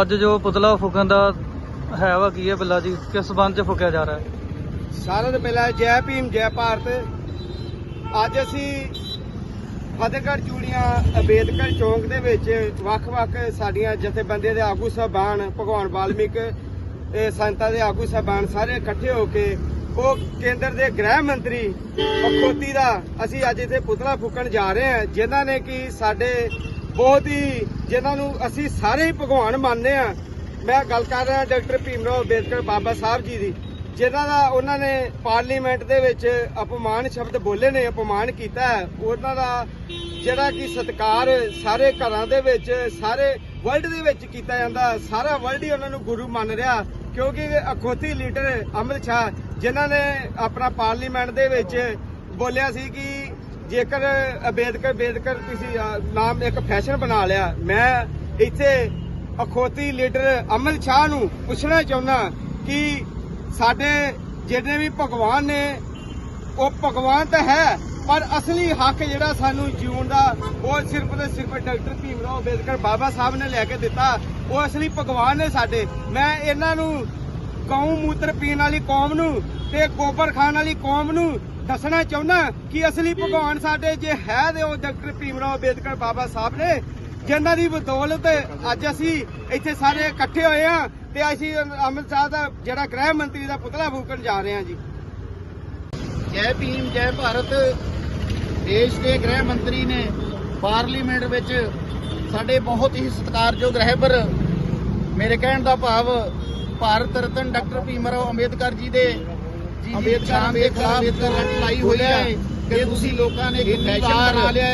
ਅੱਜ ਜੋ ਪੁਤਲਾ ਫੂਕਣ ਦਾ ਹੈ ਵਾ ਕੀ ਹੈ ਬਿੱਲਾ ਜੀ? ਕਿਸ ਸੰਬੰਧ ਚ ਫੂਕਿਆ ਜਾ ਰਿਹਾ ਹੈ? ਸਾਰਿਆਂ ਤੋਂ ਪਹਿਲਾਂ ਜੈ ਭੀਮ, ਜੈ ਭਾਰਤ। ਅੱਜ ਅਸੀਂ ਫਤਿਹਗੜ੍ਹ ਚੂੜੀਆਂ ਅੰਬੇਦਕਰ ਚੌਂਕ ਦੇ ਵਿੱਚ ਵੱਖ-ਵੱਖ ਸਾਡੀਆਂ ਜਥੇਬੰਦੀਆਂ ਦੇ ਆਗੂ ਸਾਹਿਬਾਨ, ਭਗਵਾਨ ਵਾਲਮੀਕ, ਇਹ ਸੰਤਾਂ ਦੇ ਆਗੂ ਸਾਹਿਬਾਨ ਸਾਰੇ ਇਕੱਠੇ ਹੋ ਕੇ ਉਹ ਕੇਂਦਰ ਦੇ ਗ੍ਰਹਿ ਮੰਤਰੀ ਅਖੋਤੀ ਦਾ ਅਸੀਂ ਅੱਜ ਇੱਥੇ ਪੁਤਲਾ ਫੂਕਣ ਜਾ ਰਹੇ ਹਾਂ, ਜਿਨ੍ਹਾਂ ਨੇ ਕਿ ਸਾਡੇ ਬਹੁਤ ਹੀ ਜਿਨ੍ਹਾਂ ਨੂੰ ਅਸੀਂ ਸਾਰੇ ਹੀ ਭਗਵਾਨ ਮੰਨਦੇ ਆ ਮੈਂ ਗੱਲ ਕਰ ਰਿਹਾ ਡਾਕਟਰ ਭੀਮਰਾਓ ਅੰਬੇਦਕਰ ਬਾਬਾ ਸਾਹਿਬ ਜੀ ਦੀ, ਜਿਨ੍ਹਾਂ ਦਾ ਉਹਨਾਂ ਨੇ ਪਾਰਲੀਮੈਂਟ ਦੇ ਵਿੱਚ ਅਪਮਾਨ ਸ਼ਬਦ ਬੋਲੇ ਨੇ, ਅਪਮਾਨ ਕੀਤਾ ਉਹਨਾਂ ਦਾ ਜਿਹੜਾ ਕਿ ਸਤਕਾਰ ਸਾਰੇ ਘਰਾਂ ਦੇ ਵਿੱਚ, ਸਾਰੇ ਵਰਲਡ ਦੇ ਵਿੱਚ ਕੀਤਾ ਜਾਂਦਾ। ਸਾਰਾ ਵਰਲਡ ਹੀ ਉਹਨਾਂ ਨੂੰ ਗੁਰੂ ਮੰਨ ਰਿਹਾ, ਕਿਉਂਕਿ ਅਖੋਤੀ ਲੀਡਰ ਅਮਿਤ ਸ਼ਾਹ, ਜਿਨ੍ਹਾਂ ਨੇ ਆਪਣਾ ਪਾਰਲੀਮੈਂਟ ਦੇ ਵਿੱਚ ਬੋਲਿਆ ਸੀ ਕਿ ਜੇਕਰ ਅੰਬੇਦਕਰ ਅੰਬੇਦਕਰ ਤੁਸੀਂ ਨਾਮ ਇੱਕ ਫੈਸ਼ਨ ਬਣਾ ਲਿਆ, ਮੈਂ ਇੱਥੇ ਅਖੋਤੀ ਲੀਡਰ ਅਮਨ ਸ਼ਾਹ ਨੂੰ ਪੁੱਛਣਾ ਚਾਹੁੰਦਾ ਕਿ ਸਾਡੇ ਜਿਹੜੇ ਵੀ ਭਗਵਾਨ ਨੇ, ਉਹ ਭਗਵਾਨ ਤਾਂ ਹੈ, ਪਰ ਅਸਲੀ ਹੱਕ ਜਿਹੜਾ ਸਾਨੂੰ ਜਿਉਣ ਦਾ, ਉਹ ਸਿਰਫ ਤੇ ਸਿਰਫ ਡਾਕਟਰ ਭੀਮ ਰਾਓ ਅੰਬੇਦਕਰ ਬਾਬਾ ਸਾਹਿਬ ਨੇ ਲੈ ਕੇ ਦਿੱਤਾ, ਉਹ ਅਸਲੀ ਭਗਵਾਨ ਨੇ ਸਾਡੇ। ਮੈਂ ਇਹਨਾਂ ਨੂੰ ਗਊ ਮੂਤਰ ਪੀਣ ਵਾਲੀ ਕੌਮ ਨੂੰ ਤੇ ਗੋਬਰ ਖਾਣ ਵਾਲੀ ਕੌਮ ਨੂੰ ਦੱਸਣਾ ਚਾਹੁੰਦਾ ਕਿ ਅਸਲੀ ਭਗਵਾਨ ਸਾਡੇ ਜੇ ਹੈ ਤੇ ਉਹ ਡਾਕਟਰ ਭੀਮਰਾਓ ਅੰਬੇਦਕਰ ਬਾਬਾ ਸਾਹਿਬ ਨੇ, ਜਿਨ੍ਹਾਂ ਦੀ ਬਦੌਲਤ ਅੱਜ ਅਸੀਂ ਇੱਥੇ ਸਾਰੇ ਇਕੱਠੇ ਹੋਏ ਆ ਤੇ ਅਸੀਂ ਅੰਮ੍ਰਿਤਸਰ ਦਾ ਜਿਹੜਾ ਗ੍ਰਹਿ ਮੰਤਰੀ ਦਾ ਪੁਤਲਾ ਫੂਕਣ ਜਾ ਰਹੇ ਹਾਂ ਜੀ। ਜੈ ਭੀਮ, ਜੈ ਭਾਰਤ। ਦੇਸ਼ ਦੇ ਗ੍ਰਹਿ ਮੰਤਰੀ ਨੇ ਪਾਰਲੀਮੈਂਟ ਵਿੱਚ ਸਾਡੇ ਬਹੁਤ ਹੀ ਸਤਿਕਾਰਯੋਗ ਰਹਿਬਰ, ਮੇਰੇ ਕਹਿਣ ਦਾ ਭਾਵ, ਭਾਰਤ ਰਤਨ ਡਾਕਟਰ ਭੀਮਰਾਓ ਅੰਬੇਦਕਰ ਜੀ ਦੇ ਅੰਬੇਦਕਰ ਖਿਲਾਫ ਅੰਬੇਦਕਰ ਲਾਈ ਹੋਈ ਹੈ ਕਿ ਤੁਸੀਂ ਲੋਕਾਂ ਨੇ ਇੱਕ ਫੈਸ਼ਨ ਬਣਾ ਲਿਆ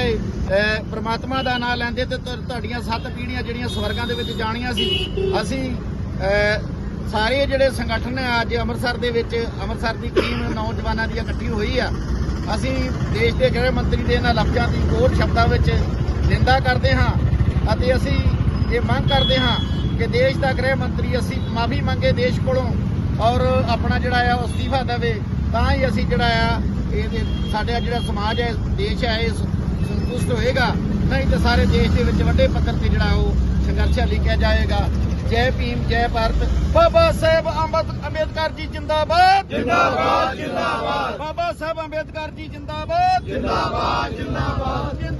ਹੈ। ਪ੍ਰਮਾਤਮਾ ਦਾ ਨਾਮ ਲੈਂਦੇ ਤੇ ਤੁਹਾਡੀਆਂ ਸੱਤ ਪੀੜ੍ਹੀਆਂ ਜਿਹੜੀਆਂ ਸਵਰਗਾਂ ਦੇ ਵਿੱਚ ਜਾਣੀਆਂ ਸੀ ਅਸੀਂ ਸਾਰੇ ਜਿਹੜੇ ਸੰਗਠਨ ਅੱਜ ਅੰਮ੍ਰਿਤਸਰ ਦੇ ਵਿੱਚ ਅੰਮ੍ਰਿਤਸਰ ਦੀ ਟੀਮ ਨੌਜਵਾਨਾਂ ਦੀ ਇਕੱਠੀ ਹੋਈ ਆ। ਅਸੀਂ ਦੇਸ਼ ਦੇ ਗ੍ਰਹਿ ਮੰਤਰੀ ਦੇ ਇਹਨਾਂ ਲਫ਼ਜ਼ਾਂ ਦੀ ਕੋਟ ਸ਼ਬਦਾਂ ਵਿੱਚ ਨਿੰਦਾ ਕਰਦੇ ਹਾਂ ਅਤੇ ਅਸੀਂ ਇਹ ਮੰਗ ਕਰਦੇ ਹਾਂ ਕਿ ਦੇਸ਼ ਦਾ ਗ੍ਰਹਿ ਮੰਤਰੀ ਅਸੀਂ ਮਾਫੀ ਮੰਗੇ ਦੇਸ਼ ਕੋਲੋਂ ਔਰ ਆਪਣਾ ਜਿਹੜਾ ਆ ਉਹ ਅਸਤੀਫਾ ਦੇਵੇ ਤਾਂ ਹੀ ਅਸੀਂ ਜਿਹੜਾ ਆ ਇਹ ਸਾਡਾ ਜਿਹੜਾ ਸਮਾਜ ਹੈ ਦੇਸ਼ ਹੈ ਇਹ ਸੰਤੁਸ਼ਟ ਹੋਏਗਾ। ਨਹੀਂ ਤਾਂ ਸਾਰੇ ਦੇਸ਼ ਦੇ ਵਿੱਚ ਵੱਡੇ ਪੱਧਰ ਤੇ ਜਿਹੜਾ ਉਹ ਸੰਘਰਸ਼ ਲਿਖਿਆ ਜਾਏਗਾ। ਜੈ ਭੀਮ ਜੈ ਭਾਰਤ। ਬਾਬਾ ਸਾਹਿਬ ਅੰਬੇਦ- ਅੰਬੇਦਕਰ ਜੀ ਜਿੰਦਾਬਾਦ। ਜਿੰਦਾਬਾਦ ਜਿੰਦਾਬਾਦ। ਬਾਬਾ ਸਾਹਿਬ ਅੰਬੇਦਕਰ ਜੀ ਜਿੰਦਾਬਾਦ। ਜਿੰਦਾਬਾਦ ਜਿੰਦਾਬਾਦ।